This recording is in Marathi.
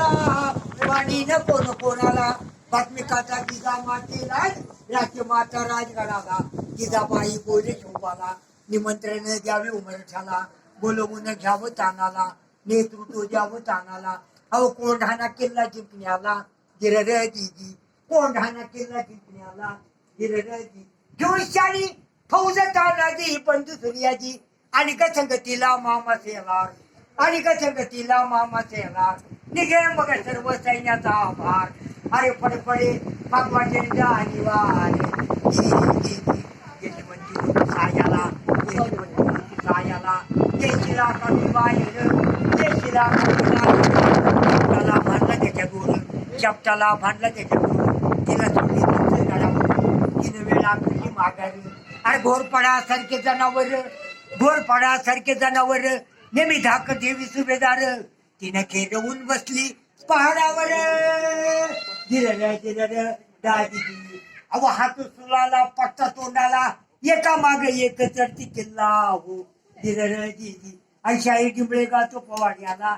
कोणाला न कोण कोणाला बातमिकाचा जिजा माते राज राष्ट्र माता राजगडाला जिजाबाई बोले शोभाला निमंत्रण द्यावे उमरठ्याला. बोलवून घ्यावं तानाला. नेतृत्व द्यावं तानाला. अहो कोंढाणा किल्ला जिंकण्याला. गिरर दिदी. कोंढाणा किल्ला जिंकण्याला. गिरर दिदी. जोशानी फौज तानाजी पण दुसरी यादी आणि का संगतीला मामा सेलार आणि का संगतीला मामा सेलार निघे मग सर्व सैन्याचा आभार. अरे फडफडे पडे आणि यशवंती सायाला यशवंती सायाला. केशीला कमी बाहेर केशीला कमी शब्दाला भांडला त्याच्या गुरु शब्दाला भांडला त्याच्या गुरु तिला सोडली तुमचं गळावर तिनं वेळा फिरली माघारी. अरे घोरपडासारखे जनावर घोरपडासारखे जनावर. नेहमी धाक देवी सुभेदार. तिनं खेळवून बसली पहाडावर गिरर गिरर दादी अहो हात सुलाला पट्टा तोंडाला. एका माग एक चढती किल्ला. हो गिरर दिदी आणि शाही डिंबळे गातो पवाड्याला